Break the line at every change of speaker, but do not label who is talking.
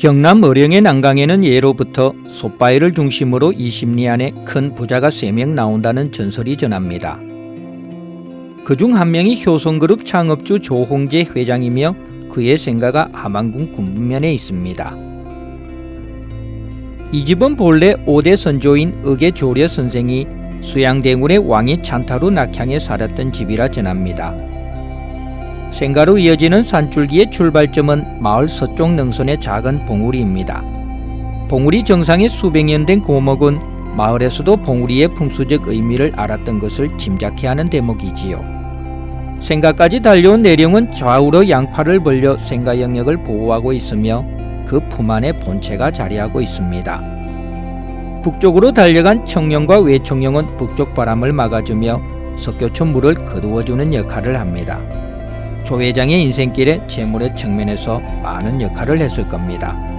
경남 어령의 난강에는 예로부터 솥바위를 중심으로 20리 안에 큰 부자가 3명 나온다는 전설이 전합니다. 그중 한 명이 효성그룹 창업주 조홍재 회장이며 그의 생가가 함안군 군부면에 있습니다. 이 집은 본래 5대 선조인 의계 조려 선생이 수양대군의 왕이 찬타루 낙향에 살았던 집이라 전합니다. 생가로 이어지는 산줄기의 출발점은 마을 서쪽 능선의 작은 봉우리입니다. 봉우리 정상에 수백 년 된 고목은 마을에서도 봉우리의 풍수적 의미를 알았던 것을 짐작케 하는 대목이지요. 생가까지 달려온 내령은 좌우로 양팔을 벌려 생가 영역을 보호하고 있으며 그 품 안에 본체가 자리하고 있습니다. 북쪽으로 달려간 청령과 외청령은 북쪽 바람을 막아주며 석교촌 물을 거두어주는 역할을 합니다. 조 회장의 인생길에 재물의 측면에서 많은 역할을 했을 겁니다.